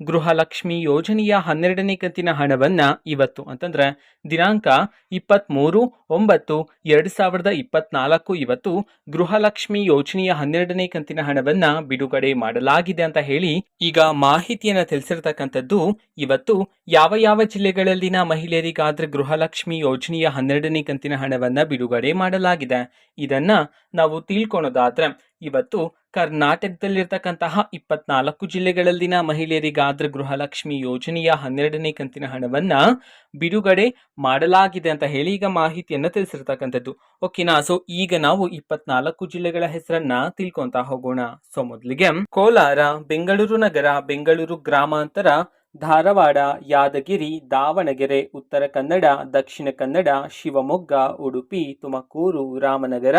ಗೃಹಲಕ್ಷ್ಮಿ ಯೋಜನೆಯ ಹನ್ನೆರಡನೇ ಕಂತಿನ ಹಣವನ್ನ ಇವತ್ತು ಅಂತಂದ್ರೆ ದಿನಾಂಕ ಇಪ್ಪತ್ತ್ಮೂರು ಒಂಬತ್ತು, ಎರಡು ಸಾವಿರದ ಇಪ್ಪತ್ನಾಲ್ಕು ಇವತ್ತು ಗೃಹಲಕ್ಷ್ಮಿ ಯೋಜನೆಯ ಹನ್ನೆರಡನೇ ಕಂತಿನ ಹಣವನ್ನ ಬಿಡುಗಡೆ ಮಾಡಲಾಗಿದೆ ಅಂತ ಹೇಳಿ ಈಗ ಮಾಹಿತಿಯನ್ನ ತಿಳಿಸಿರ್ತಕ್ಕಂಥದ್ದು ಇವತ್ತು ಯಾವ ಯಾವ ಜಿಲ್ಲೆಗಳಲ್ಲಿನ ಮಹಿಳೆಯರಿಗಾದ್ರೆ ಗೃಹಲಕ್ಷ್ಮಿ ಯೋಜನೆಯ ಹನ್ನೆರಡನೇ ಕಂತಿನ ಹಣವನ್ನ ಬಿಡುಗಡೆ ಮಾಡಲಾಗಿದೆ. ಇದನ್ನ ನಾವು ತಿಳ್ಕೊಳೋದಾದ್ರೆ ಇವತ್ತು ಕರ್ನಾಟಕದಲ್ಲಿರ್ತಕ್ಕಂತಹ ಇಪ್ಪತ್ನಾಲ್ಕು ಜಿಲ್ಲೆಗಳಲ್ಲಿನ ಮಹಿಳೆಯರಿಗೆ ಆದ್ರ ಗೃಹಲಕ್ಷ್ಮಿ ಯೋಜನೆಯ ಹನ್ನೆರಡನೇ ಕಂತಿನ ಹಣವನ್ನ ಬಿಡುಗಡೆ ಮಾಡಲಾಗಿದೆ ಅಂತ ಹೇಳಿ ಈಗ ಮಾಹಿತಿಯನ್ನ ತಿಳಿಸಿರ್ತಕ್ಕಂಥದ್ದು. ಓಕೆನಾ ಸೊ ಈಗ ನಾವು ಇಪ್ಪತ್ನಾಲ್ಕು ಜಿಲ್ಲೆಗಳ ಹೆಸರನ್ನ ತಿಳ್ಕೊಂತ ಹೋಗೋಣ. ಸೊ ಮೊದಲಿಗೆ ಕೋಲಾರ, ಬೆಂಗಳೂರು ನಗರ, ಬೆಂಗಳೂರು ಗ್ರಾಮಾಂತರ, ಧಾರವಾಡ, ಯಾದಗಿರಿ, ದಾವಣಗೆರೆ, ಉತ್ತರ ಕನ್ನಡ, ದಕ್ಷಿಣ ಕನ್ನಡ, ಶಿವಮೊಗ್ಗ, ಉಡುಪಿ, ತುಮಕೂರು, ರಾಮನಗರ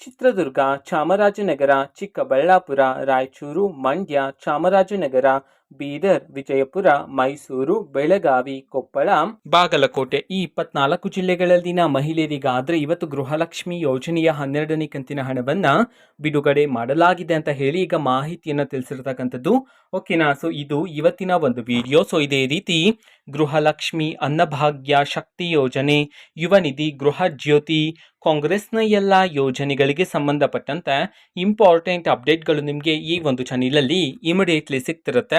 ಚಿತ್ರದುರ್ಗ ಚಾಮರಾಜನಗರ ಚಿಕ್ಕಬಳ್ಳಾಪುರ ರಾಯಚೂರು ಮಂಡ್ಯ ಚಾಮರಾಜನಗರ ಬೀದರ್, ವಿಜಯಪುರ, ಮೈಸೂರು, ಬೆಳಗಾವಿ, ಕೊಪ್ಪಳ, ಬಾಗಲಕೋಟೆ ಈ ಇಪ್ಪತ್ನಾಲ್ಕು ಜಿಲ್ಲೆಗಳಲ್ಲಿನ ಮಹಿಳೆಯರಿಗಾದ್ರೆ ಇವತ್ತು ಗೃಹಲಕ್ಷ್ಮಿ ಯೋಜನೆಯ ಹನ್ನೆರಡನೇ ಕಂತಿನ ಹಣವನ್ನ ಬಿಡುಗಡೆ ಮಾಡಲಾಗಿದೆ ಅಂತ ಹೇಳಿ ಈಗ ಮಾಹಿತಿಯನ್ನ ತಿಳಿಸಿರ್ತಕ್ಕಂಥದ್ದು. ಓಕೆನಾ ಸೊ ಇದು ಇವತ್ತಿನ ಒಂದು ವಿಡಿಯೋ ಸೊ ಇದೇ ರೀತಿ ಗೃಹಲಕ್ಷ್ಮಿ ಅನ್ನಭಾಗ್ಯ ಶಕ್ತಿ ಯೋಜನೆ, ಯುವ ನಿಧಿ, ಗೃಹ ಜ್ಯೋತಿ, ಕಾಂಗ್ರೆಸ್ನ ಎಲ್ಲ ಯೋಜನೆಗಳಿಗೆ ಸಂಬಂಧಪಟ್ಟಂತೆ ಇಂಪಾರ್ಟೆಂಟ್ ಅಪ್ಡೇಟ್ಗಳು ನಿಮಗೆ ಈ ಒಂದು ಚಾನಲಲ್ಲಿ ಇಮಿಡಿಯೇಟ್ಲಿ ಸಿಗ್ತಿರುತ್ತೆ.